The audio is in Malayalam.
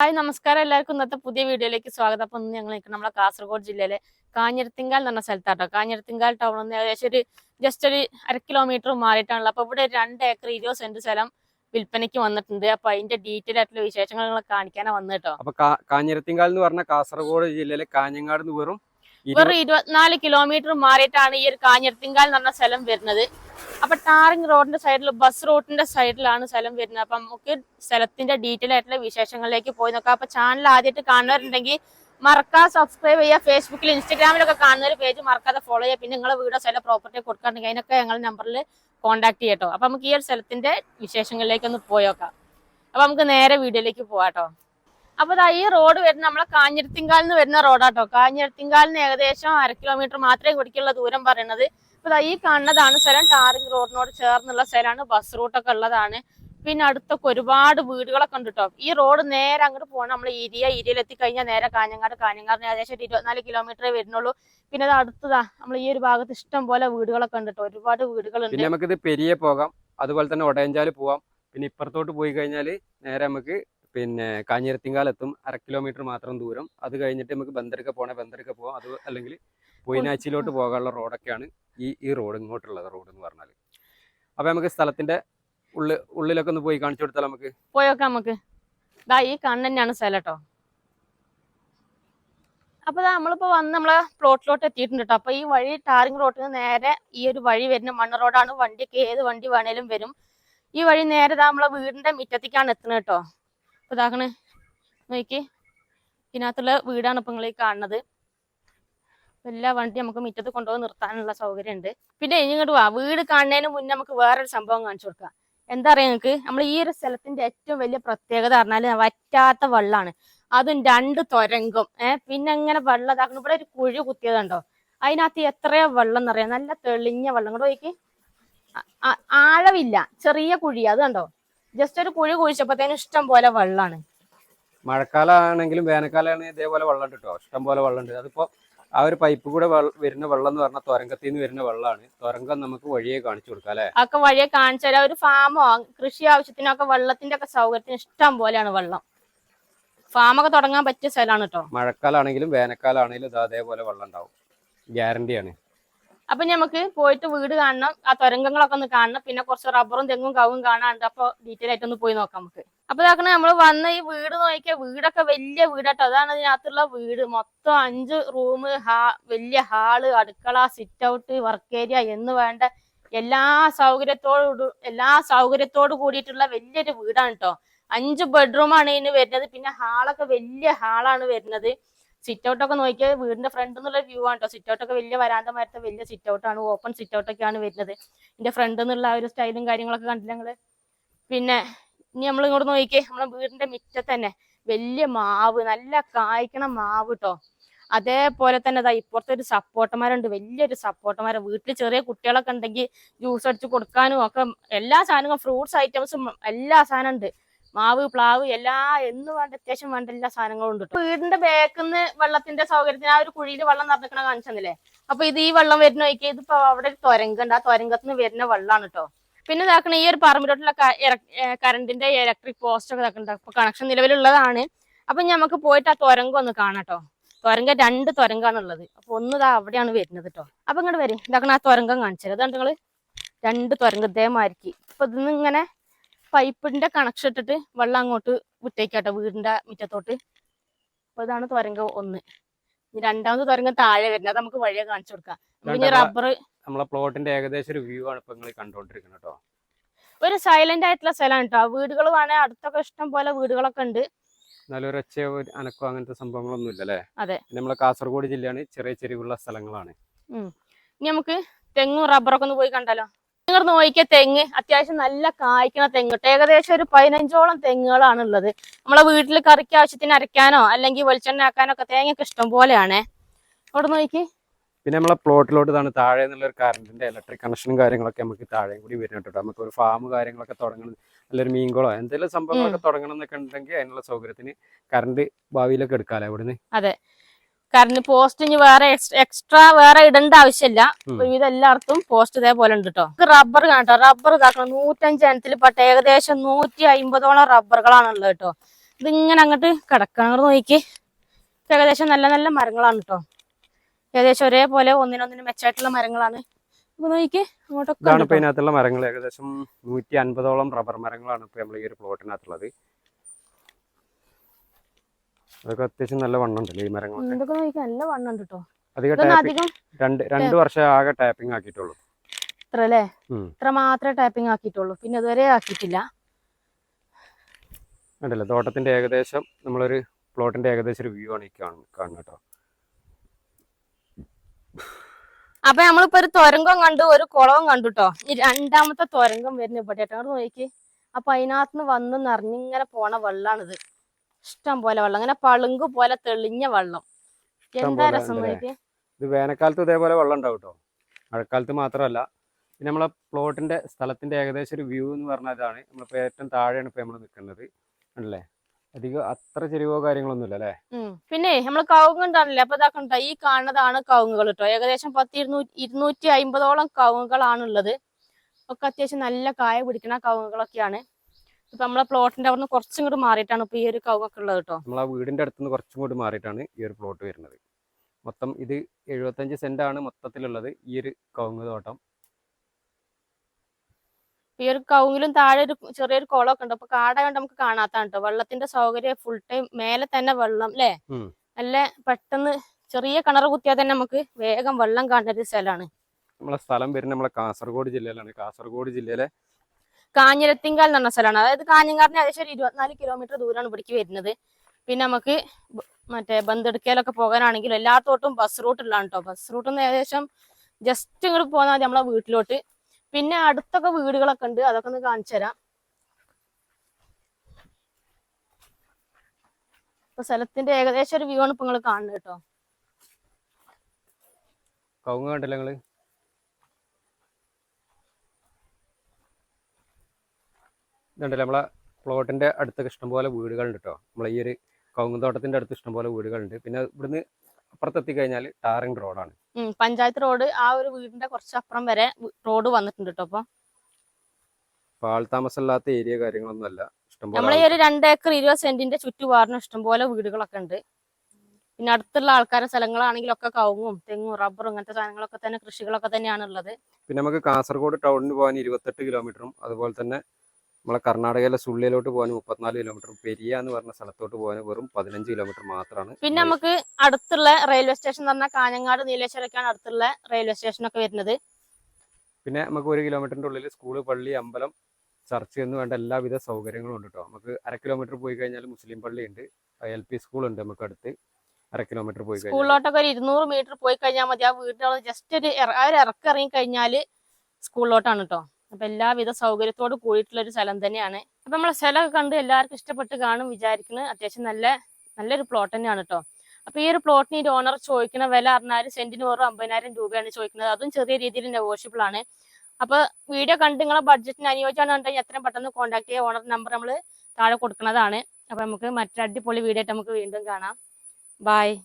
ഹായ് നമസ്കാരം എല്ലാവർക്കും. ഇന്നത്തെ പുതിയ വീഡിയോയിലേക്ക് സ്വാഗതം. അപ്പം ഇന്ന് ഞങ്ങൾ നിൽക്കുന്നത് കാസർഗോഡ് ജില്ലയിലെ കാഞ്ഞിരത്തിങ്കാൽ എന്ന് പറഞ്ഞ സ്ഥലത്താട്ടോ. കാഞ്ഞിരത്തിങ്കാൽ ടൗണിൽ നിന്ന് ഏകദേശം ഒരു ജസ്റ്റ് ഒരു അര കിലോമീറ്റർ മാറിയിട്ടാണല്ലോ അപ്പോൾ ഇവിടെ രണ്ട് ഏക്കർ ഇരുപത് സെന്റ് സ്ഥലം വിൽപ്പനയ്ക്ക് വന്നിട്ടുണ്ട്. അപ്പൊ അതിന്റെ ഡീറ്റെയിൽ ആയിട്ടുള്ള വിശേഷങ്ങൾ കാണിക്കാനാണ് വന്നിട്ടോ അപ്പൊ കാഞ്ഞിരത്തിങ്കാൽ എന്ന് പറഞ്ഞ കാസർഗോഡ് ജില്ലയിലെ കാഞ്ഞങ്ങാട് നിന്ന് വെറും വെറും ഇരുപത്തിനാല് കിലോമീറ്റർ മാറിയിട്ടാണ് ഈ ഒരു കാഞ്ഞിരത്തിങ്കാൽ എന്ന് പറഞ്ഞ സ്ഥലം വരുന്നത്. അപ്പൊ ടാറിംഗ് റോഡിന്റെ സൈഡിൽ ബസ് റൂട്ടിന്റെ സൈഡിലാണ് സ്ഥലം വരുന്നത്. അപ്പൊ നമുക്ക് സ്ഥലത്തിന്റെ ഡീറ്റെയിൽ ആയിട്ടുള്ള വിശേഷങ്ങളിലേക്ക് പോയി നോക്കാം. അപ്പൊ ചാനൽ ആദ്യമായിട്ട് കാണുന്നവരുണ്ടെങ്കിൽ മറക്കാതെ സബ്സ്ക്രൈബ് ചെയ്യുക. ഫേസ്ബുക്കിൽ ഇൻസ്റ്റാഗ്രാമിലൊക്കെ കാണുന്ന ഒരു പേജ് മറക്കാതെ ഫോളോ ചെയ്യുക. പിന്നെ നിങ്ങളെ വീടോ സ്ഥലം പ്രോപ്പർട്ടി കൊടുക്കാറുണ്ടെങ്കിൽ അതിനൊക്കെ ഞങ്ങളുടെ നമ്പറിൽ കോൺടാക്ട് ചെയ്യട്ടോ അപ്പൊ നമുക്ക് ഈ ഒരു സ്ഥലത്തിന്റെ വിശേഷങ്ങളിലേക്ക് ഒന്ന് പോയോക്കാം അപ്പൊ നമുക്ക് നേരെ വീഡിയോയിലേക്ക് പോവാട്ടോ അപ്പൊ ഈ റോഡ് വരുന്ന നമ്മളെ കാഞ്ഞിരത്തിങ്കാലിൽ നിന്ന് വരുന്ന റോഡാട്ടോ കാഞ്ഞിരത്തിങ്കാലിന് ഏകദേശം അര കിലോമീറ്റർ മാത്രമേ കുടിക്കുള്ള ദൂരം പറയണത്. അപ്പൊ ഈ കാണുന്നതാണ് സ്ഥലം. ടാറിംഗ് റോഡിനോട് ചേർന്നുള്ള സ്ഥലമാണ്. ബസ് റൂട്ടൊക്കെ ഉള്ളതാണ്. പിന്നെ അടുത്തൊക്കെ ഒരുപാട് വീടുകളൊക്കെ ഉണ്ട് കേട്ടോ ഈ റോഡ് നേരെ അങ്ങോട്ട് പോകണം നമ്മൾ ഇരിയ ഇരിയയിൽ എത്തിക്കഴിഞ്ഞാൽ നേരെ കാഞ്ഞങ്ങാട്. കാഞ്ഞങ്ങാടിന് ഏകദേശം ഒരു ഇരുപത്തിനാല് കിലോമീറ്ററേ വരുന്നുള്ളൂ. പിന്നെ അത് അടുത്തതാ നമ്മൾ ഈ ഒരു ഭാഗത്ത് ഇഷ്ടം പോലെ വീടുകളൊക്കെ ഉണ്ട് കേട്ടോ ഒരുപാട് വീടുകളുണ്ട്. നമുക്കിത് പെരിയെ പോകാം. അതുപോലെ തന്നെ ഒടയഞ്ചാൽ പോവാം. പിന്നെ ഇപ്പുറത്തോട്ട് പോയി കഴിഞ്ഞാൽ നേരെ നമുക്ക് പിന്നെ കാഞ്ഞിരത്തിങ്കാലെത്തും അര കിലോമീറ്റർ മാത്രം ദൂരം. അത് കഴിഞ്ഞിട്ട് നമുക്ക് ബന്ദരക്ക പോണേ ബന്ദരക്ക പോവാം. അത് അല്ലെങ്കിൽ പൊയിനാച്ചിയിലോട്ട് പോകാനുള്ള റോഡൊക്കെയാണ് ഈ ഈ റോഡ് ഇങ്ങോട്ടുള്ളത് റോഡ് എന്ന് പറഞ്ഞാൽ അപ്പൊ നമുക്ക് സ്ഥലത്തിന്റെ ഉള്ളി ഉള്ളിലൊക്കെ ഒന്ന് പോയി കാണിച്ചു കൊടുത്താൽ നമുക്ക്? പോയോക്കാം നമുക്ക്. ഈ കണ്ണ് തന്നെയാണ് സ്ഥലം കേട്ടോ. അപ്പൊ നമ്മളിപ്പോ വന്ന് നമ്മളെ പ്ലോട്ടിലോട്ട് എത്തിയിട്ടുണ്ട് കേട്ടോ. അപ്പൊ ഈ വഴി ടാറിംഗ് റോഡിൽ നിന്ന് നേരെ ഈ ഒരു വഴി വരുന്ന മണ്ണ് റോഡാണ് വണ്ടിക്ക് ഏത് വണ്ടി വേണേലും വരും. ഈ വഴി നേരെ നമ്മളെ വീടിന്റെ മുറ്റത്തേക്കാണ് എത്തുന്നത് കേട്ടോ. അപ്പൊ ഇതാക്കണ്. നോക്കി ഇതിനകത്തുള്ള വീടാണ് ഇപ്പൊ നിങ്ങൾ ഈ കാണുന്നത് എല്ലാ വണ്ടി നമുക്ക് മുറ്റത്ത് കൊണ്ടുപോയി നിർത്താനുള്ള സൗകര്യം ഉണ്ട് പിന്നെ ഇങ്ങോട്ട് വാ. വീട് കാണുന്നതിന് മുന്നേ നമുക്ക് വേറൊരു സംഭവം കാണിച്ചു കൊടുക്കാം. എന്താ പറയാ നിങ്ങൾക്ക്? നമ്മൾ ഈ ഒരു സ്ഥലത്തിന്റെ ഏറ്റവും വലിയ പ്രത്യേകത പറഞ്ഞാൽ വറ്റാത്ത വെള്ളമാണ് അതും രണ്ട് തുരങ്കും. ഏഹ് പിന്നെ അങ്ങനെ വെള്ളം ഇതാക്കണം. ഇവിടെ ഒരു കുഴി കുത്തിയതുണ്ടോ അതിനകത്ത് എത്രയോ വെള്ളം എന്നറിയാം നല്ല തെളിഞ്ഞ വെള്ളം. കൂടെ നോക്കി ആഴമില്ല ചെറിയ കുഴി അത് കണ്ടോ? ജസ്റ്റ് ഒരു കുഴി കുഴിച്ചപ്പോഴത്തേനും ഇഷ്ടം പോലെ വെള്ളമാണ് മഴക്കാലാണെങ്കിലും വേനൽക്കാലാണ് ഇതേപോലെ വെള്ളം ഉണ്ട് കേട്ടോ. ഇഷ്ടം പോലെ വെള്ളം ഉണ്ട് അതിപ്പോ ആ ഒരു പൈപ്പ് കൂടെ വരുന്ന വെള്ളം എന്ന് പറഞ്ഞാൽ തുരങ്കത്തിൽ നിന്ന് വരുന്ന വെള്ളമാണ് തുരങ്കം നമുക്ക് വഴിയെ കാണിച്ചു കൊടുക്കാം അല്ലെ? അതൊക്കെ വഴിയെ കാണിച്ചു തരാം. ഒരു ഫാമോ കൃഷി ആവശ്യത്തിനൊക്കെ വെള്ളത്തിന്റെ ഒക്കെ സൗകര്യത്തിന് ഇഷ്ടം പോലെയാണ് വെള്ളം. ഫാമൊക്കെ തുടങ്ങാൻ പറ്റിയ സ്ഥലമാണ് കേട്ടോ മഴക്കാലാണെങ്കിലും വേനൽക്കാലാണെങ്കിലും ഇത് അതേപോലെ വെള്ളം ഉണ്ടാവും. ഗ്യാരണ്ടിയാണ് അപ്പൊ നമുക്ക് പോയിട്ട് വീട് കാണണം ആ തുരങ്കങ്ങളൊക്കെ ഒന്ന് കാണണം പിന്നെ കുറച്ച് റബ്ബറും തെങ്ങും കവും കാണാണ്ട് അപ്പൊ ഡീറ്റെയിൽ ആയിട്ട് ഒന്ന് പോയി നോക്കാം നമുക്ക്. അപ്പൊ ഇതാക്കണേ നമ്മൾ വന്ന ഈ വീട് നോക്കിയ വീടൊക്കെ വലിയ വീടാട്ടോ. അതാണ് ഇതിനകത്തുള്ള വീട്. മൊത്തം അഞ്ച് റൂം ഹാ വലിയ ഹാൾ അടുക്കള സിറ്റ് ഔട്ട് വർക്ക് ഏരിയ എന്ന് വേണ്ട എല്ലാ സൗകര്യത്തോടു എല്ലാ സൗകര്യത്തോട് കൂടിയിട്ടുള്ള വലിയൊരു വീടാണ് കേട്ടോ അഞ്ച് ബെഡ്റൂം ആണ് ഇതിന് വരുന്നത്. പിന്നെ ഹാളൊക്കെ വലിയ ഹാളാണ് വരുന്നത്. സിറ്റ് ഔട്ട് ഒക്കെ നോക്കിയാൽ വീടിന്റെ ഫ്രണ്ട് എന്നുള്ള വ്യൂ ആണ് കേട്ടോ സിറ്റ് ഔട്ട് ഒക്കെ വലിയ വരാന്ത മരത്തെ വലിയ സിറ്റ് ഔട്ട് ആണ്. ഓപ്പൺ സിറ്റ് ഔട്ട് ഒക്കെയാണ് വരുന്നത്. ഇതിന്റെ ഫ്രണ്ട് എന്നുള്ള ആ ഒരു സ്റ്റൈലും കാര്യങ്ങളൊക്കെ കണ്ടില്ല ഞങ്ങൾ പിന്നെ ഇനി നമ്മൾ ഇങ്ങോട്ട് നോക്കിയേ നമ്മളെ വീടിന്റെ മുറ്റത്ത് തന്നെ വലിയ മാവ് നല്ല കായ്ക്കണ മാവ് കേട്ടോ അതേപോലെ തന്നെ അതാ ഇപ്പുറത്തെ ഒരു സപ്പോർട്ടർമാരുണ്ട് വലിയൊരു സപ്പോട്ടമരം വീട്ടിൽ ചെറിയ കുട്ടികളൊക്കെ ഉണ്ടെങ്കിൽ ജ്യൂസ് അടിച്ച് കൊടുക്കാനും ഒക്കെ എല്ലാ സാധനങ്ങളും ഫ്രൂട്ട്സ് ഐറ്റംസും എല്ലാ സാധനം ഉണ്ട്. മാവ് പ്ലാവ് എല്ലാ എന്ന് വേണ്ട അത്യാവശ്യം വേണ്ട എല്ലാ സാധനങ്ങളും ഉണ്ട് വീടിന്റെ ബാക്കിന്ന് വെള്ളത്തിന്റെ സൗകര്യത്തിന് ആ ഒരു കുഴിയിൽ വെള്ളം നിറഞ്ഞിക്കണ കാണിച്ചെന്നില്ലേ? അപ്പൊ ഇത് ഈ വെള്ളം വരുന്ന നോക്കിയാൽ ഇതിപ്പോ അവിടെ ഒരു തുരങ്കുണ്ട്. ആ തുരങ്കത്തിന് വരുന്ന വെള്ളമാണ് കേട്ടോ പിന്നെ ഇതാക്കണ ഈ ഒരു പറമ്പിലോട്ടുള്ള കറണ്ടിന്റെ ഇലക്ട്രിക് പോസ്റ്റ് ഒക്കെ ഇതാക്കണ്ട അപ്പൊ കണക്ഷൻ നിലവിലുള്ളതാണ്. അപ്പൊ നമുക്ക് പോയിട്ട് ആ തുരങ്കം ഒന്ന് കാണാട്ടോ തുരങ്കം രണ്ട് തുരങ്കാണുള്ളത്. അപ്പൊ ഒന്ന് ഇതാ അവിടെയാണ് വരുന്നത് കേട്ടോ അപ്പൊ ഇങ്ങോട്ട് വരും. ഇതാക്കണ ആ തുരങ്കം കാണിച്ചത് അതാണ് നിങ്ങൾ രണ്ട് തുരങ്കം മാരിക്ക് അപ്പൊ ഇതിന്ന് ഇങ്ങനെ പൈപ്പിന്റെ കണക്ഷൻ ഇട്ടിട്ട് വെള്ളം അങ്ങോട്ട് വിട്ടേക്കാട്ടോ വീടിന്റെ മുറ്റത്തോട്ട്. അപ്പൊ ഇതാണ് തുരങ്കം ഒന്ന്. ഇനി രണ്ടാമത് തുരങ്കം താഴെ വരുന്നത്. അത് നമുക്ക് വഴിയെ കാണിച്ചു കൊടുക്കാം. ഇനി റബ്ബർ നമ്മളെ പ്ലോട്ടിന്റെ ഏകദേശം ഒരു വ്യൂ ആണ് ഇപ്പൊ നിങ്ങൾ കണ്ടോണ്ടിരിക്കുന്നത് കേട്ടോ ഒരു സൈലന്റ് ആയിട്ടുള്ള സ്ഥലമാണ് കേട്ടോ വീടുകൾ വേണേ അടുത്തൊക്കെ ഇഷ്ടം പോലെ വീടുകളൊക്കെ ഉണ്ട്. അനക്കോ അങ്ങനത്തെ സംഭവങ്ങളൊന്നും ഇല്ലല്ലേ അതെ. നമ്മളെ കാസർഗോഡ് ജില്ലയാണ് ചെറിയ ചെരിവുള്ള സ്ഥലങ്ങളാണ്. ഇനി നമുക്ക് തെങ്ങും റബ്ബറൊക്കെ ഒന്ന് പോയി കണ്ടാലോ? നിങ്ങൾ നോക്കിയ തെങ്ങ് അത്യാവശ്യം നല്ല കായ്ക്കണ തെങ്ങ് ഏകദേശം ഒരു പതിനഞ്ചോളം തെങ്ങുകളാണ് ഉള്ളത് നമ്മളെ വീട്ടിൽ കറിക്ക് ആവശ്യത്തിന് അരയ്ക്കാനോ അല്ലെങ്കിൽ വെളിച്ചെണ്ണ ആക്കാനോ ഒക്കെ തേങ്ങയൊക്കെ ഇഷ്ടം പോലെയാണ്. അവിടെ നോക്കി. പിന്നെ നമ്മളെ പ്ലോട്ടിലോട്ട് തന്നെ താഴെ എന്നുള്ള ഒരു കറണ്ടിന്റെ ഇലക്ട്രിക് കണക്ഷനും കാര്യങ്ങളൊക്കെ നമുക്ക് താഴെയും കൂടി വരുന്നുണ്ട് നമുക്ക് ഒരു ഫാം കാര്യങ്ങളൊക്കെ തുടങ്ങണം നല്ലൊരു മീൻകുളോ എന്തെങ്കിലും സംഭവങ്ങളൊക്കെ തുടങ്ങണം എന്നൊക്കെ ഉണ്ടെങ്കിൽ അതിനുള്ള സൗകര്യത്തിന് കറണ്ട് ഭാവിയിലൊക്കെ എടുക്കാലോ ഇവിടുന്ന് കാരണം പോസ്റ്റ് ഇനി വേറെ എക്സ്ട്രാ വേറെ ഇടേണ്ട ആവശ്യമില്ല. ഒരുവിധം എല്ലായിടത്തും പോസ്റ്റ് ഇതേപോലെ ഉണ്ട് കേട്ടോ റബ്ബർ കാണട്ടോ റബ്ബർ ഇതാക്കണം. നൂറ്റഞ്ച് എണ്ണത്തിൽ പെട്ട ഏകദേശം നൂറ്റി അമ്പതോളം റബ്ബറുകളാണ് ഉള്ളത് കേട്ടോ ഇതിങ്ങനെ അങ്ങോട്ട് കിടക്കണം. അങ്ങോട്ട് നോക്കി. ഏകദേശം നല്ല നല്ല മരങ്ങളാണ് കേട്ടോ ഏകദേശം ഒരേപോലെ ഒന്നിനൊന്നിന് മെച്ചമായിട്ടുള്ള മരങ്ങളാണ്. ഇതാണ് ഇപ്പൊ ഇതിനകത്തുള്ള മരങ്ങൾ. ഏകദേശം നൂറ്റി അൻപതോളം റബ്ബർ മരങ്ങളാണ് ഇപ്പൊ നമ്മൾ ഈ ഒരു പ്ലോട്ടിനകത്തുള്ളത് അതൊക്കെ അത്യാവശ്യം നല്ല വണ്ണം ഉണ്ടല്ലേ ഈ മരങ്ങൾ മരങ്ങളൊക്കെ നല്ല വണ്ണം ഉണ്ട് കേട്ടോ അധികം രണ്ട് രണ്ട് വർഷം ആകെ ടാപ്പിംഗ് ആക്കിയിട്ടുള്ളൂ. ഇത്ര അല്ലേ ഇത്ര മാത്രമേ ടാപ്പിംഗ് ആക്കിയിട്ടുള്ളൂ. പിന്നെ അതുവരെ ആക്കിയിട്ടില്ല. കണ്ടില്ലേ? തോട്ടത്തിന്റെ ഏകദേശം നമ്മളൊരു പ്ലോട്ടിന്റെ ഏകദേശം ഒരു വ്യൂ ആണ് ഈ കാണുന്നത് കേട്ടോ. അപ്പൊ നമ്മളിപ്പോ ഒരു തുരങ്കം കണ്ടു ഒരു കുളവും കണ്ടു ട്ടോ. ഈ രണ്ടാമത്തെ തുരങ്കം വരുന്ന ഇവിടെ കേട്ടോ നോക്കി അപ്പൊ അതിനകത്തുനിന്ന് വന്ന് നിറഞ്ഞിങ്ങനെ പോണ വെള്ളാണിത്. ഇഷ്ടം പോലെ വെള്ളം അങ്ങനെ പളുങ്ക് പോലെ തെളിഞ്ഞ വെള്ളം. എന്താ രസം? ഇത് വേനൽക്കാലത്ത് ഇതേപോലെ വെള്ളം ഉണ്ടാവും കേട്ടോ മഴക്കാലത്ത് മാത്രമല്ല പിന്നെ നമ്മളെ പ്ലോട്ടിന്റെ സ്ഥലത്തിന്റെ ഏകദേശം ഒരു വ്യൂ എന്ന് പറഞ്ഞാൽ ഇതാണ് നമ്മളിപ്പോ ഏറ്റവും താഴെയാണ് ഇപ്പൊ നമ്മൾ നിൽക്കുന്നത്. അല്ലേ? അധികം അത്ര ചെരുവോ കാര്യങ്ങളൊന്നുമില്ല അല്ലേ? പിന്നെ നമ്മൾ കവുങ്ങ് ഉണ്ടാണല്ലേ അപ്പൊ ഇതാക്കണ്ട ഈ കാണുന്നതാണ് കവുങ്ങുകൾ കേട്ടോ ഏകദേശം പത്ത് ഇരുന്നൂറ്റി ഇരുന്നൂറ്റി അമ്പതോളം കവുങ്ങുകളാണുള്ളത്. ഒക്കെ അത്യാവശ്യം നല്ല കായ പിടിക്കുന്ന കവുങ്ങുകളൊക്കെയാണ്. ഇപ്പൊ നമ്മളെ പ്ലോട്ടിന്റെ അവിടെ നിന്ന് കുറച്ചും കൂടി മാറിയിട്ടാണ് ഇപ്പൊ ഈ ഒരു കവുങ്ങൊക്കെ ഉള്ളത് കേട്ടോ നമ്മളെ വീടിന്റെ അടുത്ത് നിന്ന് കുറച്ചും കൂടി മാറിയിട്ടാണ് ഈ ഒരു പ്ലോട്ട് വരുന്നത്. മൊത്തം ഇത് എഴുപത്തഞ്ച് സെന്റ് ആണ് മൊത്തത്തിലുള്ളത് ഈ ഒരു കവുങ്ങ് തോട്ടം. ഈ ഒരു കവുങ്ങിലും താഴെ ഒരു ചെറിയൊരു കുളമൊക്കെ ഉണ്ട്. അപ്പൊ കാടായോണ്ട് നമുക്ക് കാണാത്താണ് കേട്ടോ വെള്ളത്തിന്റെ സൗകര്യം ഫുൾ ടൈം മേലെ തന്നെ വെള്ളം അല്ലേ. നല്ല പെട്ടെന്ന് ചെറിയ കിണർ കുത്തിയാൽ തന്നെ നമുക്ക് വേഗം വെള്ളം കാണുന്ന ഒരു സ്ഥലമാണ് നമ്മളെ സ്ഥലം വരുന്നത് നമ്മളെ കാസർഗോഡ് ജില്ലയിലാണ്. കാസർഗോഡ് ജില്ലയിലെ കാഞ്ഞിരത്തിങ്കാൽ എന്ന് പറഞ്ഞ സ്ഥലമാണ്. അതായത് കാഞ്ഞങ്ങാടിന് ഏകദേശം ഒരു ഇരുപത്തിനാല് കിലോമീറ്റർ ദൂരമാണ് ഇവിടേക്ക് വരുന്നത്. പിന്നെ നമുക്ക് മറ്റേ ബന്ധെടുക്കലൊക്കെ പോകാനാണെങ്കിലും എല്ലാത്തോട്ടും ബസ് റൂട്ട് ഉള്ളതാണ് കേട്ടോ ബസ് റൂട്ടിൽ നിന്ന് ഏകദേശം ജസ്റ്റ് ഇങ്ങോട്ട് പോന്നാൽ മതി നമ്മളെ വീട്ടിലോട്ട്. പിന്നെ അടുത്തൊക്കെ വീടുകളൊക്കെ ഉണ്ട്. അതൊക്കെ ഒന്ന് കാണിച്ചു തരാം. ഇപ്പൊ സ്ഥലത്തിന്റെ ഏകദേശം ഒരു വ്യൂ ആണ് ഇപ്പൊ നിങ്ങൾ കാണുന്നത് കേട്ടോ കണ്ടില്ല ഇതുണ്ടല്ലേ നമ്മളെ പ്ലോട്ടിന്റെ അടുത്തൊക്കെ ഇഷ്ടംപോലെ വീടുകളുണ്ട് കേട്ടോ നമ്മളെ ഈ ഒരു കവുങ്ങ് തോട്ടത്തിന്റെ അടുത്ത് ഇഷ്ടംപോലെ വീടുകളുണ്ട്. പിന്നെ ഇവിടുന്ന് അപ്പുറത്തെത്തി കഴിഞ്ഞാൽ ടാറിംഗ് റോഡാണ് പഞ്ചായത്ത് റോഡ് ആ ഒരു വീടിന്റെ കുറച്ച് അപ്പുറം വരെ റോഡ് വന്നിട്ടുണ്ട് കേട്ടോ അപ്പൊ ആൾ താമസമില്ലാത്ത ഏരിയ കാര്യങ്ങളൊന്നുമല്ല. അല്ല നമ്മളെ ഈ ഒരു രണ്ട് ഏക്കർ ഇരുപത് സെന്റിന്റെ ചുറ്റുപാടിന് ഇഷ്ടംപോലെ വീടുകളൊക്കെ ഉണ്ട് പിന്നെ അടുത്തുള്ള ആൾക്കാരുടെ സ്ഥലങ്ങളാണെങ്കിലൊക്കെ കവുങ്ങും തെങ്ങും റബ്ബറും അങ്ങനത്തെ സാധനങ്ങളൊക്കെ തന്നെ കൃഷികളൊക്കെ തന്നെയാണ് ഉള്ളത് പിന്നെ നമുക്ക് കാസർഗോഡ് ടൗണിന് പോകാൻ ഇരുപത്തെട്ട് കിലോമീറ്ററും അതുപോലെ തന്നെ നമ്മളെ കർണാടകയിലെ സുള്ളിയിലോട്ട് പോകാൻ മുപ്പത്തിനാല് കിലോമീറ്റർ പെരിയ എന്ന് പറഞ്ഞ സ്ഥലത്തോട്ട് പോകാൻ വെറും പതിനഞ്ച് കിലോമീറ്റർ മാത്രമാണ് പിന്നെ നമുക്ക് അടുത്തുള്ള റെയിൽവേ സ്റ്റേഷൻ എന്ന് പറഞ്ഞാൽ കാഞ്ഞങ്ങാട് നീലേശ്വരക്കാണ് അടുത്തുള്ള റെയിൽവേ സ്റ്റേഷൻ ഒക്കെ വരുന്നത്. പിന്നെ നമുക്ക് ഒരു കിലോമീറ്ററിന്റെ ഉള്ളിൽ സ്കൂൾ പള്ളി അമ്പലം ചർച്ച് എന്ന് വേണ്ട എല്ലാവിധ സൗകര്യങ്ങളും ഉണ്ട് കേട്ടോ നമുക്ക് അര കിലോമീറ്റർ പോയി കഴിഞ്ഞാൽ മുസ്ലിം പള്ളി ഉണ്ട് എൽ പി സ്കൂൾ ഉണ്ട് നമുക്ക് അടുത്ത്. അര കിലോമീറ്റർ പോയി കഴിഞ്ഞാൽ സ്കൂളിലോട്ടൊക്കെ ഒരു ഇരുന്നൂറ് മീറ്റർ പോയി കഴിഞ്ഞാൽ മതി. ആ വീട്ടിലുള്ള ജസ്റ്റ് ഒരു ഇറക്കിറങ്ങി ഒരു ഇറക്കം ഇറങ്ങി കഴിഞ്ഞാൽ സ്കൂളിലോട്ടാണ് കേട്ടോ അപ്പൊ എല്ലാവിധ സൗകര്യത്തോട് കൂടിയിട്ടുള്ള ഒരു സ്ഥലം തന്നെയാണ്. അപ്പൊ നമ്മളെ സ്ഥലമൊക്കെ കണ്ട് എല്ലാവർക്കും ഇഷ്ടപ്പെട്ട് കാണും വിചാരിക്കുന്നത് അത്യാവശ്യം നല്ല നല്ലൊരു പ്ലോട്ട് തന്നെയാണ് കേട്ടോ അപ്പൊ ഈ ഒരു പ്ലോട്ടിന് ഈ ഓണർ ചോദിക്കുന്ന വില പറഞ്ഞാൽ സെന്റിന് വെറും അമ്പതിനായിരം രൂപയാണ് ചോദിക്കുന്നത്. അതും ചെറിയ രീതിയിൽ നെഗോഷ്യബിൾ ആണ്. അപ്പൊ വീഡിയോ കണ്ട് നിങ്ങളെ ബഡ്ജറ്റിന് അനുയോജ്യമാണെന്നുണ്ടെങ്കിൽ എത്രയും പെട്ടെന്ന് കോൺടാക്ട് ചെയ്യുക ഓണർ നമ്പർ നമ്മൾ താഴെ കൊടുക്കുന്നതാണ്. അപ്പൊ നമുക്ക് മറ്റൊരു അടിപൊളി വീഡിയോ ആയിട്ട് നമുക്ക് വീണ്ടും കാണാം. ബായ്